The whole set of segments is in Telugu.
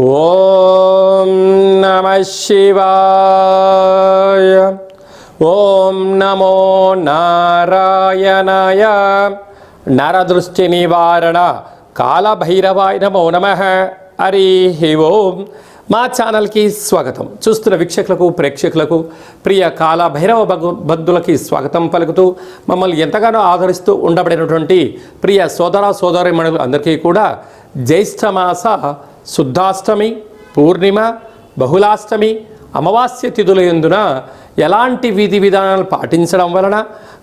ఓం నమ శివాయ. ఓం నమో నారాయణాయ. నరదృష్టి నివారణ కాలభైరవాయ నమో నమ. హరి ఓం. మా ఛానల్కి స్వాగతం. చూస్తున్న వీక్షకులకు ప్రేక్షకులకు ప్రియ కాల భైరవ భగ భక్తులకి స్వాగతం పలుకుతూ మమ్మల్ని ఎంతగానో ఆదరిస్తూ ఉండబడినటువంటి ప్రియ సోదర సోదరిమణులు అందరికీ కూడా జ్యేష్ఠమాస శుద్ధాష్టమి పూర్ణిమ బహుళాష్టమి అమావాస్య తిథుల ఎందున ఎలాంటి విధి విధానాలు పాటించడం వలన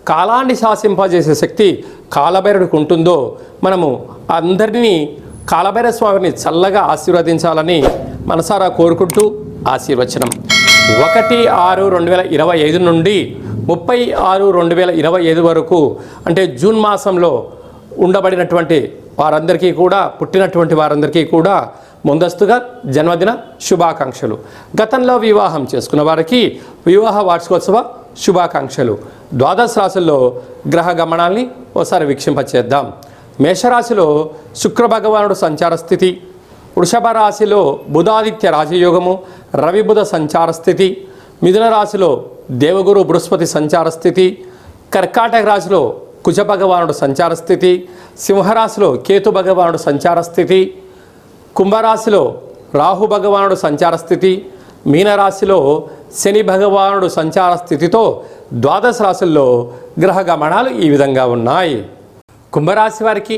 కాలాన్ని శాసింపజేసే శక్తి కాలభైరుడికి ఉంటుందో మనము అందరినీ కాలభైర స్వామిని చల్లగా ఆశీర్వదించాలని మనసారా కోరుకుంటూ ఆశీర్వచనం. ఒకటి ఆరు రెండు వేల ఇరవై ఐదు నుండి ముప్పై ఆరు రెండు వేల ఇరవై ఐదు వరకు అంటే జూన్ మాసంలో ఉండబడినటువంటి వారందరికీ కూడా పుట్టినటువంటి వారందరికీ కూడా ముందస్తుగా జన్మదిన శుభాకాంక్షలు. గతంలో వివాహం చేసుకున్న వారికి వివాహ వార్షికోత్సవ శుభాకాంక్షలు. ద్వాదశ రాశుల్లో గ్రహ గమనాల్ని ఒకసారి వీక్షింపచేద్దాం. మేషరాశిలో శుక్ర భగవానుడు సంచార స్థితి వృషభ రాశిలో బుధాదిత్య రాజయోగము రవిబుధ సంచార స్థితి మిథున రాశిలో దేవగురు బృహస్పతి సంచార స్థితి కర్కాటక రాశిలో కుజ భగవానుడు సంచార స్థితి సింహరాశిలో కేతు భగవానుడు సంచార స్థితి కుంభరాశిలో రాహు భగవానుడు సంచార స్థితి మీనరాశిలో శని భగవానుడు సంచార స్థితితో ద్వాదశ రాశుల్లో గ్రహ గమనాలు ఈ విధంగా ఉన్నాయి. కుంభరాశి వారికి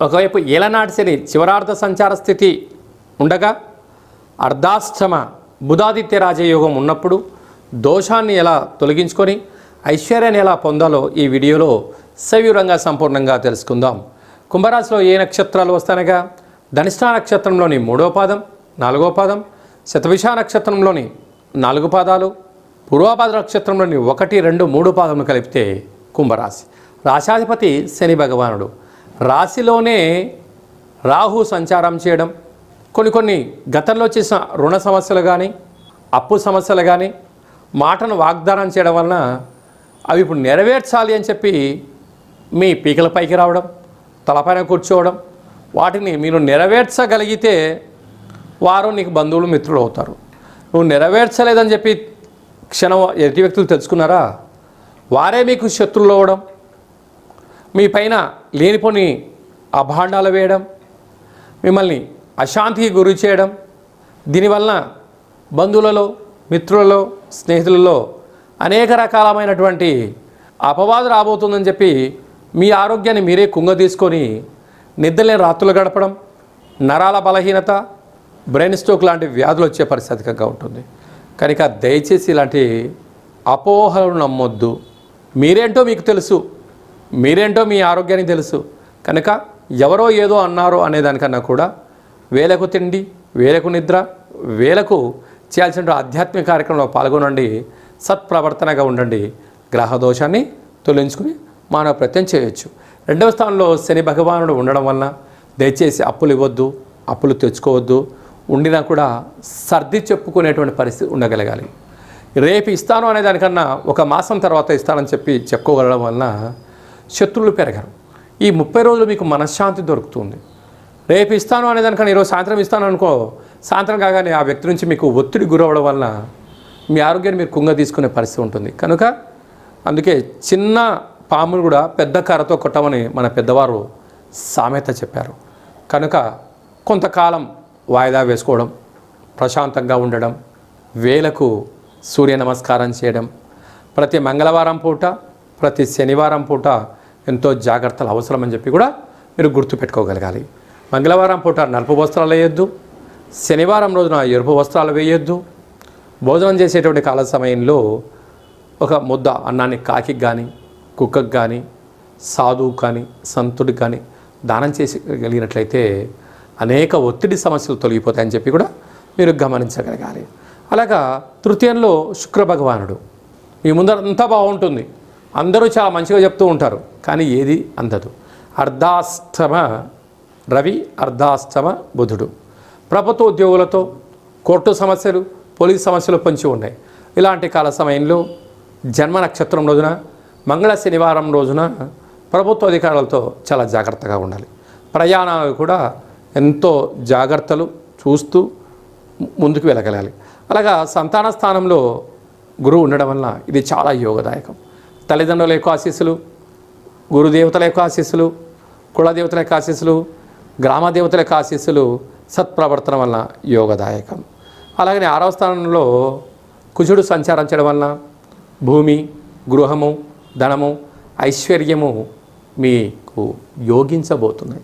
ఒకవైపు ఏలనాటి శని చివరార్ధ సంచార స్థితి ఉండగా అర్ధాష్టమ బుధాదిత్య రాజయోగం ఉన్నప్పుడు దోషాన్ని ఎలా తొలగించుకొని ఐశ్వర్యాన్ని ఎలా పొందాలో ఈ వీడియోలో సవివరంగా సంపూర్ణంగా తెలుసుకుందాం. కుంభరాశిలో ఏ నక్షత్రాలు వస్తానగా ధనిష్ఠా నక్షత్రంలోని మూడో పాదం నాలుగో పాదం శతభిష నక్షత్రంలోని నాలుగు పాదాలు పూర్వపాద నక్షత్రంలోని ఒకటి రెండు మూడు పాదములు కలిపితే కుంభరాశి. రాశాధిపతి శని భగవానుడు. రాశిలోనే రాహు సంచారం చేయడం కొన్ని కొన్ని గతంలో చేసిన రుణ సమస్యలు కానీ అప్పు సమస్యలు కానీ మాటను వాగ్దానం చేయడం వలన అవి ఇప్పుడు నెరవేర్చాలి అని చెప్పి మీ పీకల పైకి రావడం తలపైన కూర్చోవడం వాటిని మీరు నెరవేర్చగలిగితే వారు నీకు బంధువులు మిత్రులు అవుతారు. నువ్వు నెరవేర్చలేదని చెప్పి క్షణం ఎదుటి వ్యక్తులు తెలుసుకున్నారా? వారే మీకు శత్రువులు అవ్వడం మీ పైన లేనిపోని అభాండాలు వేయడం మిమ్మల్ని అశాంతికి గురి చేయడం దీనివలన బంధువులలో మిత్రులలో స్నేహితులలో అనేక రకాలమైనటువంటి అపవాదు రాబోతుందని చెప్పి మీ ఆరోగ్యాన్ని మీరే కుంగ తీసుకొని నిద్రలేని రాత్రులు గడపడం నరాల బలహీనత బ్రెయిన్ స్ట్రోక్ లాంటి వ్యాధులు వచ్చే పరిస్థితిగా ఉంటుంది. కనుక దయచేసి ఇలాంటి అపోహలను నమ్మొద్దు. మీరేంటో మీకు తెలుసు. మీరేంటో మీ ఆరోగ్యానికి తెలుసు. కనుక ఎవరో ఏదో అన్నారు అనేదానికన్నా కూడా వేలకు తిండి వేలకు నిద్ర వేలకు చేయాల్సిన ఆధ్యాత్మిక కార్యక్రమంలో పాల్గొనండి. సత్ప్రవర్తనగా ఉండండి. గ్రహ దోషాన్ని తొలగించుకుని మానవ ప్రత్యం చేయొచ్చు. రెండవ స్థానంలో శని భగవానుడు ఉండడం వలన దయచేసి అప్పులు ఇవ్వద్దు అప్పులు తెచ్చుకోవద్దు. ఉండినా కూడా సర్ది చెప్పుకునేటువంటి పరిస్థితి ఉండగలగాలి. రేపు ఇస్తాను అనే దానికన్నా ఒక మాసం తర్వాత ఇస్తానని చెప్పి చెప్పుకోగలడం వలన శత్రువులు పెరగరు. ఈ ముప్పై రోజులు మీకు మనశ్శాంతి దొరుకుతుంది. రేపు ఇస్తాను అనే దానికన్నా ఈరోజు సాయంత్రం ఇస్తాను అనుకో సాయంత్రం కాగానే ఆ వ్యక్తి నుంచి మీకు ఒత్తిడి గురవడం వలన మీ ఆరోగ్యాన్ని మీరు కుంగ తీసుకునే పరిస్థితి ఉంటుంది. కనుక అందుకే చిన్న పాములు కూడా పెద్ద కర్రతో కొట్టమని మన పెద్దవారు సామెత చెప్పారు. కనుక కొంతకాలం వాయిదా వేసుకోవడం ప్రశాంతంగా ఉండడం వేలకు సూర్య నమస్కారం చేయడం ప్రతి మంగళవారం పూట ప్రతి శనివారం పూట ఎంతో జాగ్రత్తలు అవసరమని చెప్పి కూడా మీరు గుర్తుపెట్టుకోగలగాలి మంగళవారం పూట నలుపు వస్త్రాలు వేయొద్దు శనివారం రోజున ఎరుపు వస్త్రాలు వేయొద్దు. భోజనం చేసేటువంటి కాల సమయంలో ఒక ముద్ద అన్నాన్ని కాకి కానీ కుక్కకు కానీ సాధువు కానీ సంతుడికి కానీ దానం చేసగలిగినట్లయితే అనేక ఒత్తిడి సమస్యలు తొలగిపోతాయని చెప్పి కూడా మీరు గమనించగలగాలి. అలాగా తృతీయంలో శుక్ర భగవానుడు మీ ముందర అంతా బాగుంటుంది. అందరూ చాలా మంచిగా చెప్తూ ఉంటారు కానీ ఏది అందదు. అర్ధాష్టమ రవి అర్ధాష్టమ బుధుడు. ప్రభుత్వ ఉద్యోగులతో కోర్టు సమస్యలు పోలీస్ సమస్యలు పొంచి ఉన్నాయి. ఇలాంటి కాల సమయంలో జన్మ నక్షత్రం రోజున మంగళ శనివారం రోజున ప్రభుత్వ అధికారులతో చాలా జాగ్రత్తగా ఉండాలి. ప్రయాణాలు కూడా ఎంతో జాగ్రత్తలు చూస్తూ ముందుకు వెళ్ళగలగాలి. అలాగా సంతాన స్థానంలో గురువు ఉండడం వలన ఇది చాలా యోగదాయకం. తల్లిదండ్రుల యొక్క ఆశీస్సులు గురుదేవతల యొక్క ఆశీస్సులు కులదేవతల యొక్క ఆశీస్సులు గ్రామ దేవతల యొక్క ఆశీస్సులు సత్ప్రవర్తన వలన యోగదాయకం. అలాగనే ఆరవ స్థానంలో కుజుడు సంచారించడం వలన భూమి గృహము ధనము ఐశ్వర్యము మీకు యోగించబోతున్నాయి.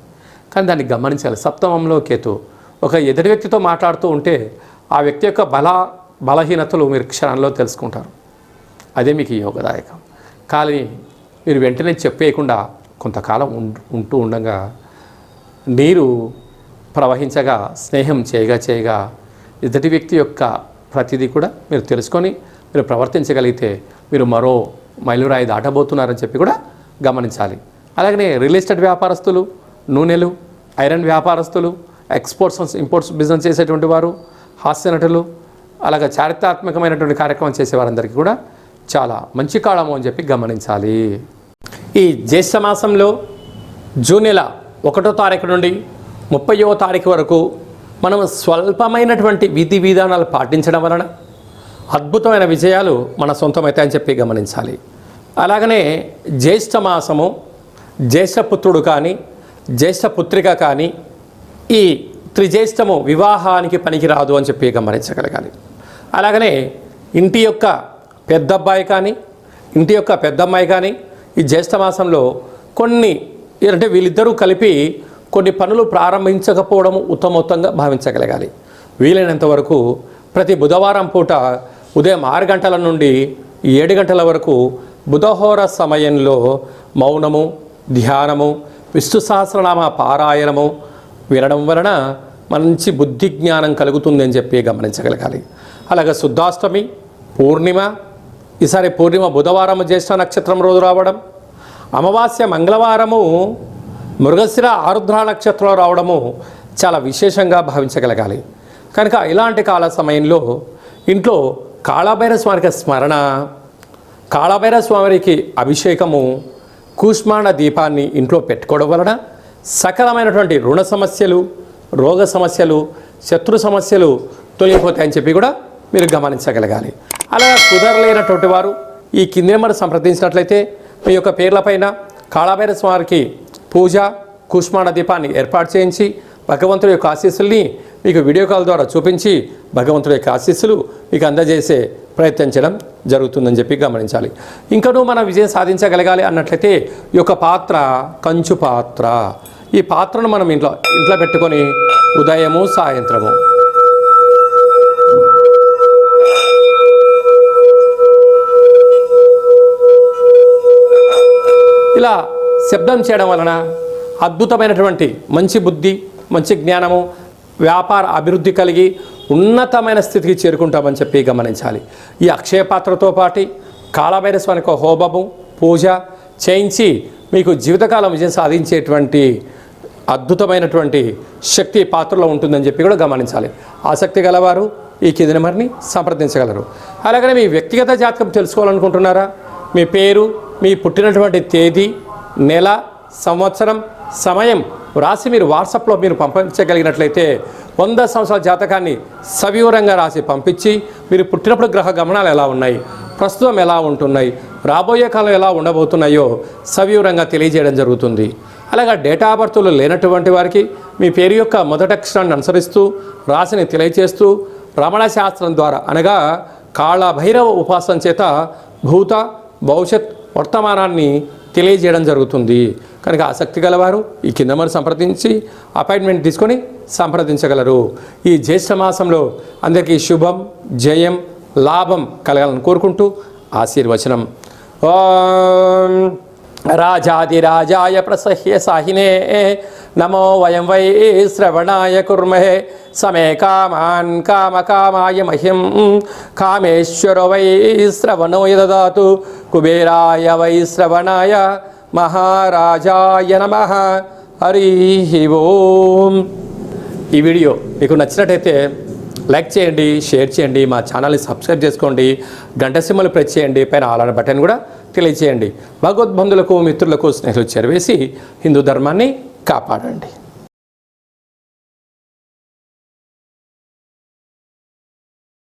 కానీ దాన్ని గమనించాలి. సప్తమంలో కేతు ఒక ఎదుటి వ్యక్తితో మాట్లాడుతూ ఉంటే ఆ వ్యక్తి యొక్క బల బలహీనతలు మీరు క్షణంలో తెలుసుకుంటారు. అదే మీకు యోగదాయకం. కానీ మీరు వెంటనే చెప్పేయకుండా కొంతకాలం ఉం- ఉంటూ ఉండగా నీరు ప్రవహించగా స్నేహం చేయగా చేయగా ఎదుటి వ్యక్తి యొక్క ప్రతిదీ కూడా మీరు తెలుసుకొని మీరు ప్రవర్తించగలిగితే మీరు మరో మైలురాయి దాటబోతున్నారని చెప్పి కూడా గమనించాలి. అలాగనే రియల్ ఎస్టేట్ వ్యాపారస్తులు నూనెలు ఐరన్ వ్యాపారస్తులు ఎక్స్పోర్ట్స్ ఇంపోర్ట్స్ బిజినెస్ చేసేటువంటి వారు హాస్య నటులు అలాగే చారిత్రాత్మకమైనటువంటి కార్యక్రమం చేసేవారందరికీ కూడా చాలా మంచి కాలము అని చెప్పి గమనించాలి. ఈ జ్యేష్ఠ మాసంలో జూన్ నెల ఒకటో తారీఖు నుండి ముప్పయో తారీఖు వరకు మనం స్వల్పమైనటువంటి విధి విధానాలు పాటించడం వలన అద్భుతమైన విజయాలు మన సొంతమైతాయని చెప్పి గమనించాలి. అలాగనే జ్యేష్ఠ మాసము జ్యేష్ఠపుత్రుడు కానీ జ్యేష్ఠపుత్రిక కానీ ఈ త్రిజ్యేష్ఠము వివాహానికి పనికిరాదు అని చెప్పి గమనించగలగాలి. అలాగనే ఇంటి యొక్క పెద్దబ్బాయి కానీ ఇంటి యొక్క పెద్దమ్మాయి కానీ ఈ జ్యేష్ఠ మాసంలో కొన్ని అంటే వీళ్ళిద్దరూ కలిపి కొన్ని పనులు ప్రారంభించకపోవడం ఉత్తమోత్తంగా భావించగలగాలి. వీలైనంత వరకు ప్రతి బుధవారం పూట ఉదయం ఆరు గంటల నుండి ఏడు గంటల వరకు బుధహోర సమయంలో మౌనము ధ్యానము విష్ణు సహస్రనామ పారాయణము వినడం వలన మంచి బుద్ధి జ్ఞానం కలుగుతుందని చెప్పి గమనించగలగాలి. అలాగే శుద్ధాష్టమి పూర్ణిమ ఈసారి పూర్ణిమ బుధవారం జ్యేష్ఠ నక్షత్రం రోజు రావడం అమావాస్య మంగళవారము మృగశిర ఆరుద్ర నక్షత్రం రావడము చాలా విశేషంగా భావించగలగాలి. కనుక ఇలాంటి కాల సమయంలో ఇంట్లో కాళభైరవ స్వామికి స్మరణ కాళభైరవ స్వామికి అభిషేకము కూష్మాండ దీపాన్ని ఇంట్లో పెట్టుకోవడం వలన సకలమైనటువంటి రుణ సమస్యలు రోగ సమస్యలు శత్రు సమస్యలు తొలగిపోతాయని చెప్పి కూడా మీరు గమనించగలగాలి. అలా కుదరలేనటువంటి వారు ఈ కింది నెంబర్ సంప్రదించినట్లయితే మీ యొక్క పేర్లపైన కాళభైరవ స్వామికి పూజ కూష్మాండ దీపాన్ని ఏర్పాటు చేయించి భగవంతుడి యొక్క ఆశీస్సుల్ని మీకు వీడియో కాల్ ద్వారా చూపించి భగవంతుడి యొక్క ఆశీస్సులు మీకు అందజేసే ప్రయత్నించడం జరుగుతుందని చెప్పి గమనించాలి. ఇంకనూ మనం విజయం సాధించగలగాలి అన్నట్లయితే ఈ యొక్క పాత్ర కంచు పాత్ర. ఈ పాత్రను మనం ఇంట్లో ఇంట్లో పెట్టుకొని ఉదయము సాయంత్రము. ఇలా శబ్దం చేయడం వలన అద్భుతమైనటువంటి మంచి బుద్ధి మంచి జ్ఞానము వ్యాపార అభివృద్ధి కలిగి ఉన్నతమైన స్థితికి చేరుకుంటామని చెప్పి గమనించాలి. ఈ అక్షయ పాత్రతో పాటు కాలభైరస్వానికి హోమము పూజ చేయించి మీకు జీవితకాలం విజయం సాధించేటువంటి అద్భుతమైనటువంటి శక్తి పాత్రలో ఉంటుందని చెప్పి కూడా గమనించాలి. ఆసక్తి గలవారు ఈ కింది నెంబర్ని సంప్రదించగలరు. అలాగనే మీ వ్యక్తిగత జాతకం తెలుసుకోవాలనుకుంటున్నారా? మీ పేరు మీ పుట్టినటువంటి తేదీ నెల సంవత్సరం సమయం రాసి మీరు వాట్సాప్లో మీరు పంపించగలిగినట్లయితే వంద సంవత్సరాల జాతకాన్ని సవివరంగా రాసి పంపించి మీరు పుట్టినప్పుడు గ్రహ గమనాలు ఎలా ఉన్నాయి ప్రస్తుతం ఎలా ఉంటున్నాయి రాబోయే కాలం ఎలా ఉండబోతున్నాయో సవివరంగా తెలియజేయడం జరుగుతుంది. అలాగా డేటా ఆఫ్ బర్త్లు లేనటువంటి వారికి మీ పేరు యొక్క మొదటి అక్షరాన్ని అనుసరిస్తూ రాశిని తెలియచేస్తూ రమణ శాస్త్రం ద్వారా అనగా కాళ భైరవ ఉపాసన చేత భూత భవిష్యత్ వర్తమానాన్ని తెలియజేయడం జరుగుతుంది. కనుక ఆసక్తి గలవారు ఈ కింద మరి సంప్రదించి అపాయింట్మెంట్ తీసుకొని సంప్రదించగలరు. ఈ జ్యేష్ఠ మాసంలో అందరికీ శుభం జయం లాభం కలగాలని కోరుకుంటూ ఆశీర్వచనం. ఓం రాజాదిరాజాయ ప్రసహ్య సాహినే నమో వయం వై శ్రవణాయ కుర్మహే సమే కామాన్ కామకామాయ మహ్యం కామేశ్వర వై శ్రవణో యదాతు కుబేరాయ వై శ్రవణాయ మహారాజాయ నమ. హరి ఓం. ఈ వీడియో మీకు నచ్చినట్టయితే లైక్ చేయండి షేర్ చేయండి మా ఛానల్ని సబ్స్క్రైబ్ చేసుకోండి గంట సింబల్ ప్రెస్ చేయండి పైన ఆలన బటన్ కూడా తెలియచేయండి. భగవద్బంధులకు మిత్రులకు స్నేహితులు చేరవేసి హిందూ ధర్మాన్ని కాపాడండి.